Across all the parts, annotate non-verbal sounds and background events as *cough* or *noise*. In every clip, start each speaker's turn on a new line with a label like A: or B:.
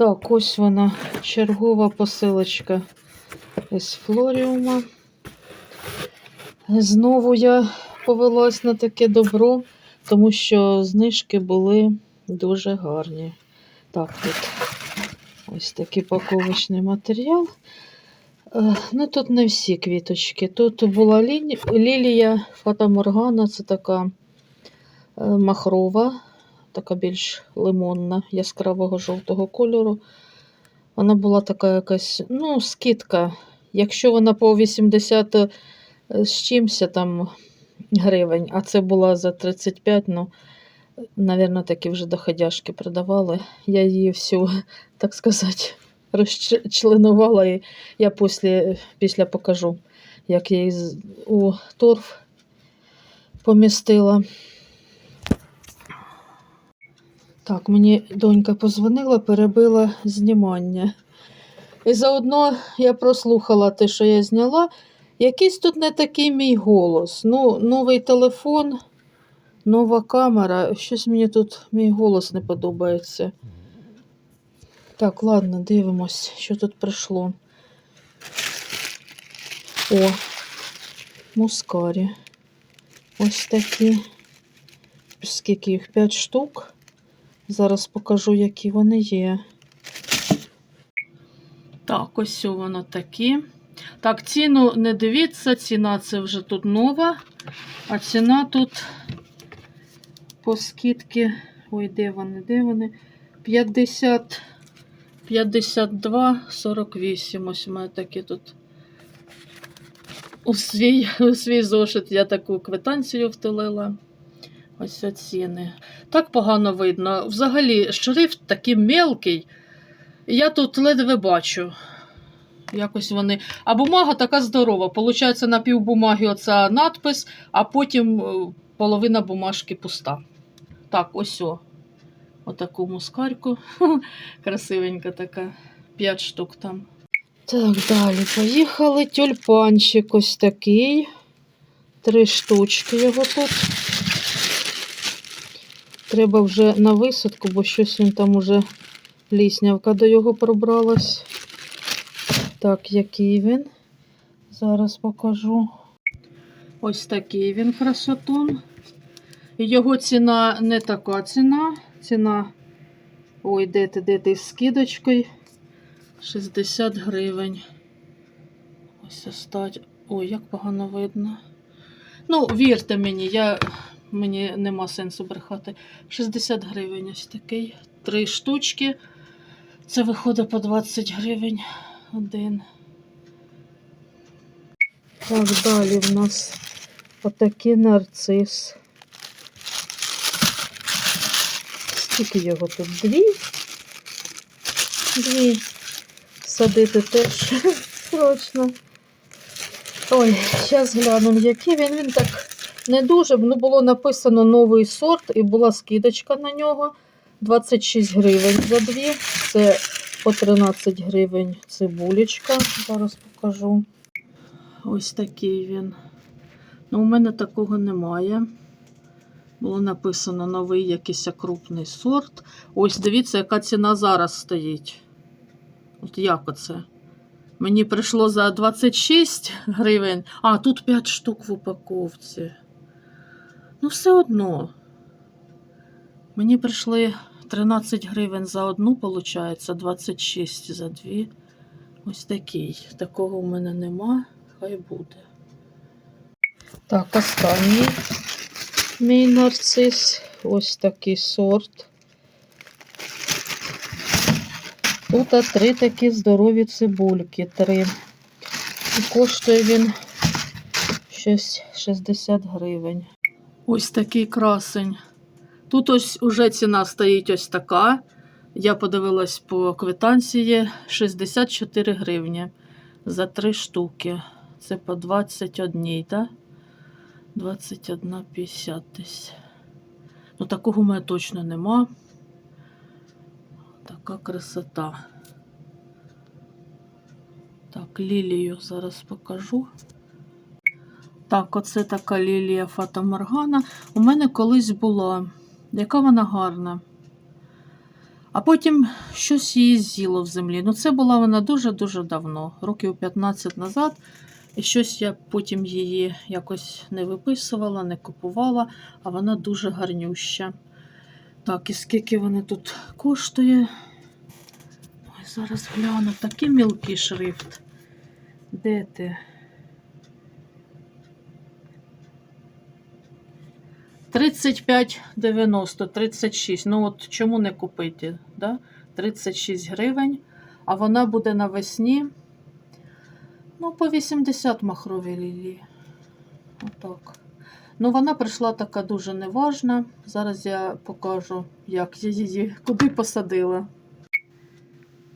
A: Так, ось вона, чергова посилочка із Флоріума. Знову я повелась на таке добро, тому що знижки були дуже гарні. Так, тут ось такий паковочний матеріал. Е, Ну, тут не всі квіточки. Тут була лілія фатаморгана, це така е, махрова, така більш лимонна, яскравого жовтого кольору. Вона була така якась, ну, скидка. Якщо вона по 80 з чимся там гривень, а це була за 35, ну, Навірно, такі вже доходяшки продавали. Я її всю, так сказати, розчленувала, і я після, після покажу, як я її у торф помістила. Так, мені донька позвонила, перебила знімання. І заодно я прослухала те, що я зняла. Якийсь тут не такий мій голос. Ну, новий телефон. Нова камера. Щось мені тут мій голос не подобається. Так, ладно, дивимось, що тут прийшло. О, мускарі. Ось такі. Скільки їх? 5 штук. Зараз покажу, які вони є. Так, ось воно такі. Так, ціну не дивіться, ціна це вже тут нова, а ціна тут по скидки. Ой, де вони, де вони? 50, 52, 48. Ось у мене такі тут. У свій, *laughs* у свій зошит я таку квитанцію втулила. Ось ціни. Так погано видно. Взагалі, шрифт такий мелкий. Я тут ледве бачу. Якось вони. А бумага така здорова. Получається, на півбумаги оця надпис, а потім е, половина бумажки пуста. Так, ось о. Отаку мускарку. Красивенька така. П'ять штук там. Так, далі поїхали. Тюльпанчик ось такий. Три штучки його тут. Треба вже на висадку, бо щось він там уже ліснявка до його пробралась. Так, який він? Зараз покажу. Ось такий він красотун. Його ціна не така ціна. Ціна. Ой, де ти, де ти з скидочкою? 60 гривень. Ось остать. Ой, як погано видно. Ну, вірте мені, я... мені нема сенсу брехати. 60 гривень ось такий. Три штучки. Це виходить по 20 гривень один. Так, далі в нас отакий нарцис. Скільки його тут? Дві? Дві. Садити теж *laughs* срочно. Ой, зараз глянемо, який він. Він так не дуже. Ну, було написано новий сорт і була скидочка на нього. 26 гривень за дві. Це по 13 гривень цибулечка. Зараз покажу. Ось такий він. Ну, у мене такого немає. Було написано новий якийсь крупний сорт. Ось дивіться, яка ціна зараз стоїть. От як оце? Мені прийшло за 26 гривень, а тут 5 штук в упаковці. Ну, все одно. Мені прийшли 13 гривень за одну, виходить, 26 за дві. Ось такий. Такого в мене нема, хай буде. Так, останній мій нарцис. Ось такий сорт. Тут три такі здорові цибульки. Три. І коштує він щось 60 гривень. Ось такий красень. Тут ось уже ціна стоїть ось така. Я подивилась по квитанції 64 гривні за три штуки. Це по 21, так? 21,50 десь. Ну, такого мене точно нема. Така красота. Так, лілію зараз покажу. Так, оце така лілія Фата Моргана. У мене колись була. Яка вона гарна. А потім щось її з'їло в землі. Ну, це була вона дуже-дуже давно, років 15 назад. І щось я потім її якось не виписувала, не купувала, а вона дуже гарнюща. Так, і скільки вона тут коштує? Ой, зараз гляну, такий мілкий шрифт. Де ти? 35,90, 36. Ну от чому не купити? Да? 36 гривень, а вона буде навесні. Ну, по 80 махрові лілії. Отак. Ну, вона прийшла така дуже неважна. Зараз я покажу, як я її куди посадила.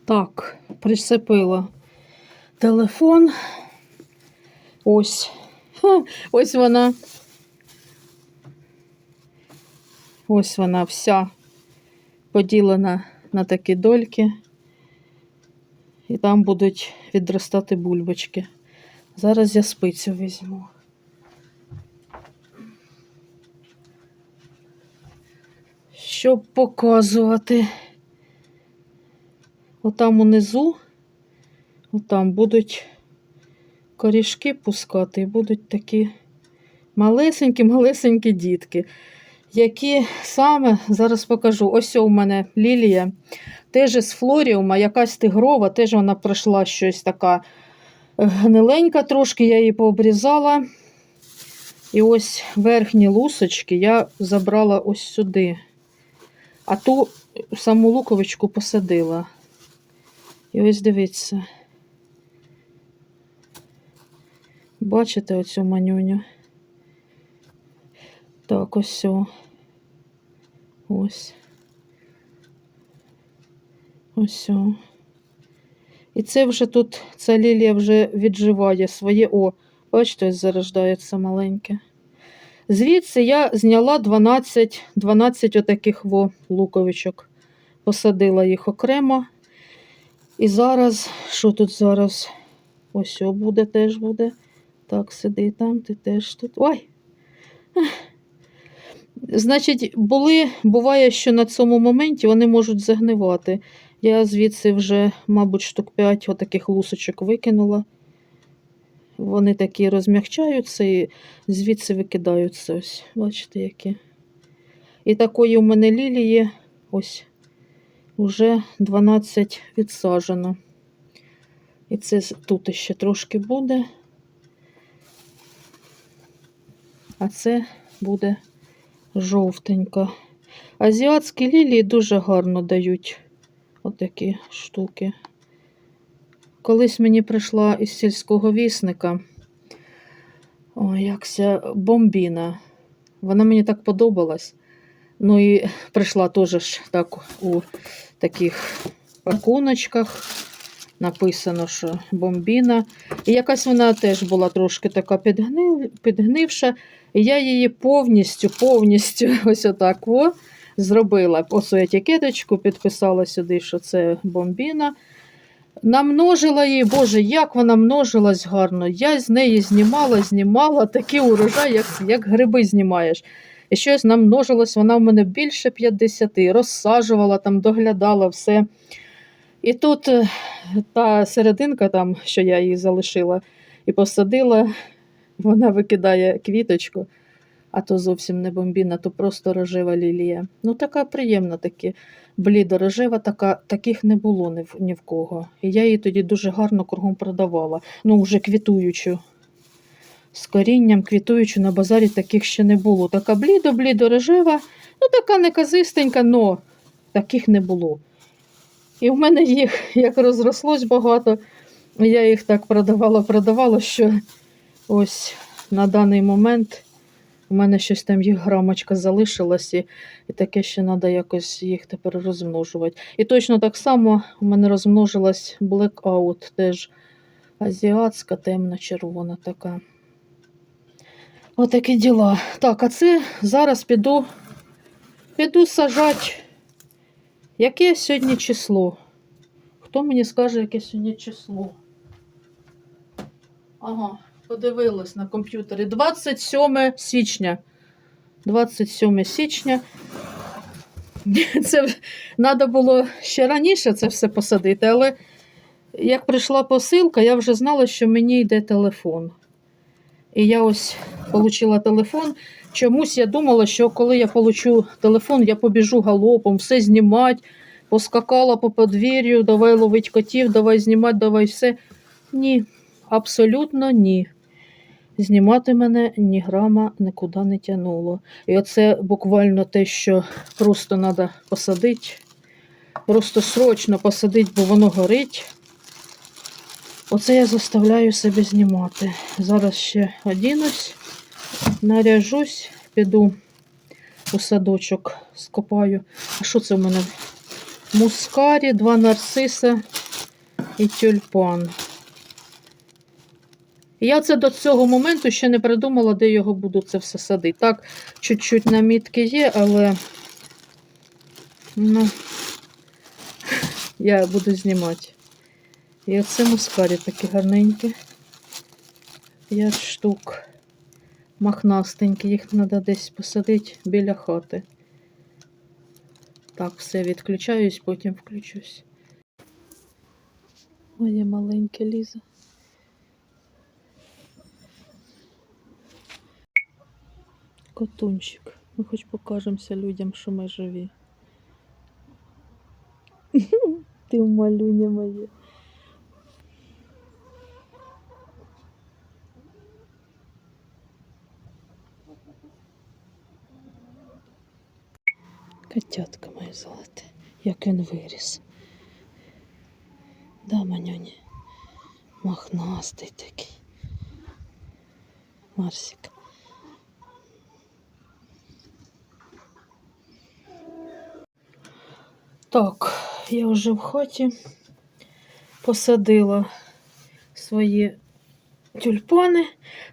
A: Так, присипила телефон. Ось. Ось вона. Ось вона вся поділена на такі дольки. І там будуть відростати бульбочки. Зараз я спицю візьму. Щоб показувати. Отам унизу, отам будуть корішки пускати і будуть такі малесенькі-малесенькі дітки які саме зараз покажу. Ось у мене лілія. Теж з флоріума, якась тигрова, теж вона пройшла щось така гниленька трошки, я її пообрізала. І ось верхні лусочки я забрала ось сюди. А ту саму луковичку посадила. І ось дивіться. Бачите оцю манюню? Так, ось. Ось. Ось. І це вже тут, ця лілія вже відживає своє О. Бачите, ось зарождається маленьке. Звідси я зняла 12 12 отаких во луковичок. Посадила їх окремо. І зараз, що тут зараз? Ось о буде, теж буде. Так, сиди там, ти теж тут. Ой! Значить, були, буває, що на цьому моменті вони можуть загнивати. Я звідси вже, мабуть, штук 5 отаких лусочок викинула. Вони такі розмягчаються і звідси викидаються. Ось, бачите, які. І такої у мене лілії ось вже 12 відсаджено. І це тут ще трошки буде. А це буде жовтенька. Азіатські лілії дуже гарно дають отакі штуки. Колись мені прийшла із сільського вісника. Ой, якся бомбіна. Вона мені так подобалась. Ну і прийшла теж так у таких пакуночках. Написано, що бомбіна. І якась вона теж була трошки така підгнив, підгнивша. І я її повністю, повністю *laughs* ось отак о, зробила. Ось етикеточку, підписала сюди, що це бомбіна. Намножила її, Боже, як вона множилась гарно. Я з неї знімала, знімала такий урожай, як, як гриби знімаєш. І щось намножилось, вона в мене більше 50, розсаджувала, там, доглядала все. І тут е, та серединка, там, що я її залишила і посадила, вона викидає квіточку, а то зовсім не бомбіна, то просто рожева лілія. Ну, така приємна, таки, блідо-рожева, така, таких не було ні в, ні в кого. І я її тоді дуже гарно кругом продавала. Ну, вже квітуючу. З корінням квітуючу на базарі таких ще не було. Така блідо-блідо рожева, ну така неказистенька, но таких не було. І в мене їх як розрослось багато, я їх так продавала, продавала, що ось на даний момент у мене щось там їх грамочка залишилась, і, і таке ще треба якось їх тепер розмножувати. І точно так само у мене розмножилась Blackout, теж азіатська, темно-червона така. Отакі діла. Так, а це зараз піду, піду сажати. Яке сьогодні число? Хто мені скаже, яке сьогодні число? Ага, подивилась на комп'ютері. 27 січня. 27 січня. *laughs* Це треба було ще раніше це все посадити, але як прийшла посилка, я вже знала, що мені йде телефон. І я ось отримала телефон. Чомусь я думала, що коли я получу телефон, я побіжу галопом, все знімати, поскакала по подвір'ю, давай ловить котів, давай знімати, давай все. Ні, абсолютно ні. Знімати мене ні грама нікуди не тянуло. І оце буквально те, що просто треба посадити. Просто срочно посадити, бо воно горить. Оце я заставляю себе знімати. Зараз ще одінусь, наряжусь, піду у садочок, скопаю. А що це в мене? Мускарі, два нарциса і тюльпан. Я це до цього моменту ще не придумала, де його буду це все садити. Так, чуть-чуть намітки є, але ну, я буду знімати. І оце мускарі такі гарненькі. П'ять штук. Махнастенькі, їх треба десь посадити біля хати. Так, все, відключаюсь, потім включусь. Моє маленьке ліза. Котунчик. Ми хоч покажемося людям, що ми живі. *laughs* Ти малюня моє. Котятка моє золоте, як він виріс. Да, манюні. Махнастий такий. Марсик. Так, я вже в хаті посадила свої тюльпани.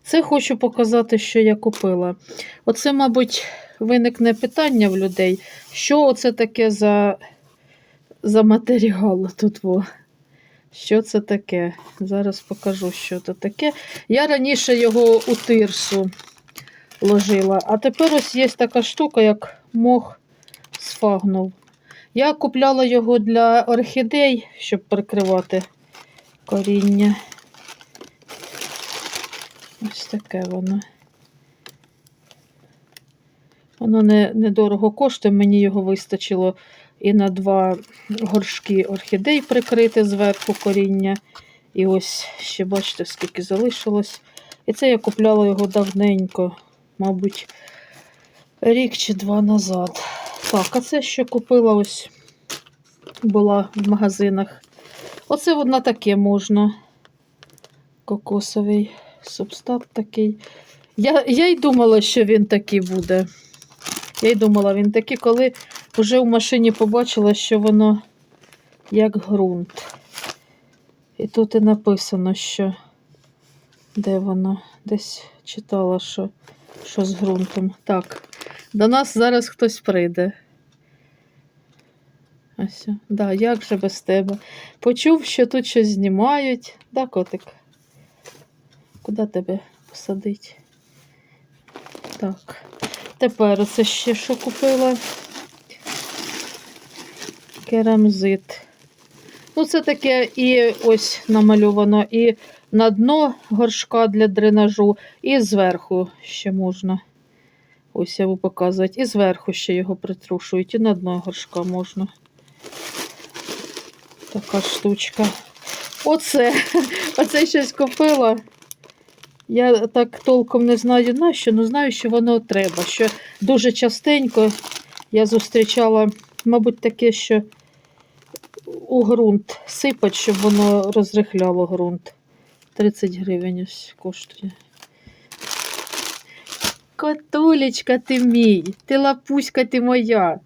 A: Це хочу показати, що я купила. Оце, мабуть, виникне питання в людей, що оце таке за, за матеріал тут. Во? Що це таке? Зараз покажу, що це таке. Я раніше його у тирсу ложила, а тепер ось є така штука, як мох сфагнув. Я купляла його для орхідей, щоб прикривати коріння. Ось таке воно. Воно не, недорого коштує, мені його вистачило і на два горшки орхідей прикрити зверху коріння. І ось ще бачите, скільки залишилось. І це я купляла його давненько, мабуть, рік чи два назад. Так, а це що купила ось була в магазинах. Оце от на таке можна. Кокосовий субстат такий. Я, я й думала, що він такий буде. Я й думала, він такий, коли вже в машині побачила, що воно як ґрунт. І тут і написано, що де воно? Десь читала, що, що з ґрунтом. Так, до нас зараз хтось прийде. Ось, да, як же без тебе? Почув, що тут щось знімають. Да, котик? Куди тебе посадить? Так. Тепер оце ще що купила. Керамзит. Ну, це таке і ось намальовано, і на дно горшка для дренажу, і зверху ще можна. Ось я буду показувати. І зверху ще його притрушують, і на дно горшка можна. Така штучка. Оце, *laughs* оце щось купила. Я так толком не знаю на що, але знаю, що воно треба. Що дуже частенько я зустрічала, мабуть, таке, що у ґрунт сипать, щоб воно розрихляло ґрунт. 30 гривень ось коштує. Котулечка ти мій, ти лапуська ти моя.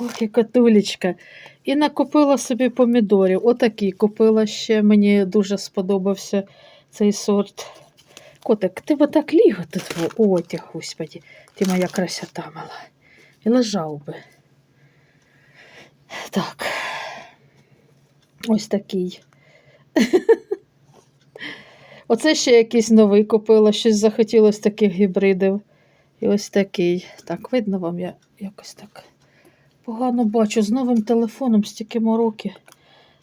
A: Ох, і котулечка. І накупила собі помідорів. Отакі купила ще. Мені дуже сподобався цей сорт. Котик, ти би так ліг тут. О, господі, ти моя красота мала. І лежав би. Так. Ось такий. *laughs* Оце ще якийсь новий купила, щось захотілося таких гібридів. І ось такий. Так, видно вам, я якось так погано бачу. З новим телефоном стільки мороки.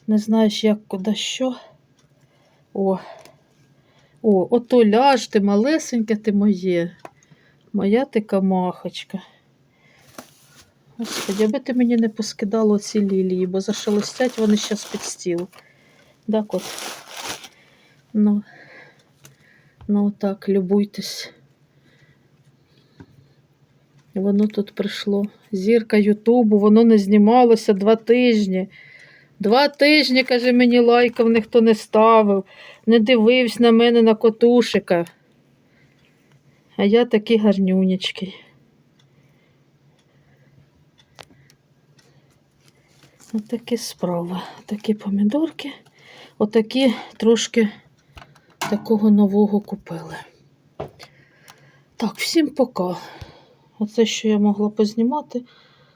A: Не знаєш, як куди що. О, о, ото ляж ти малесеньке ти моє. Моя ти камахочка. Господи, аби ти мені не поскидало ці лілії, бо зашелестять вони зараз під стіл. Да, кот? Ну, ну так, любуйтесь. Воно тут прийшло. Зірка Ютубу, воно не знімалося два тижні. Два тижні, каже, мені лайків ніхто не ставив, не дивився на мене на котушика. А я такий гарнюнячкий. Отакі справи. Такі помідорки. Отакі трошки такого нового купили. Так, всім пока. Оце, що я могла познімати.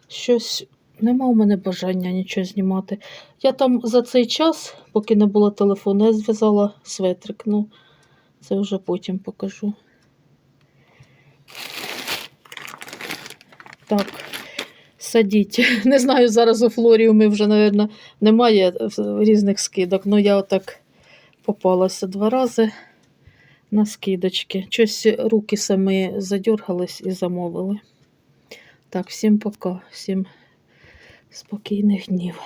A: Щось нема у мене бажання нічого знімати. Я там за цей час, поки не було телефону, я зв'язала светрик. Ну, це вже потім покажу. Так, садіть. *laughs* Не знаю, зараз у Флоріумі вже, мабуть, немає різних скидок. Ну, я отак попалася два рази на скидочки. Щось руки самі задергались і замовили. Так, всім пока, всім спокійних днів.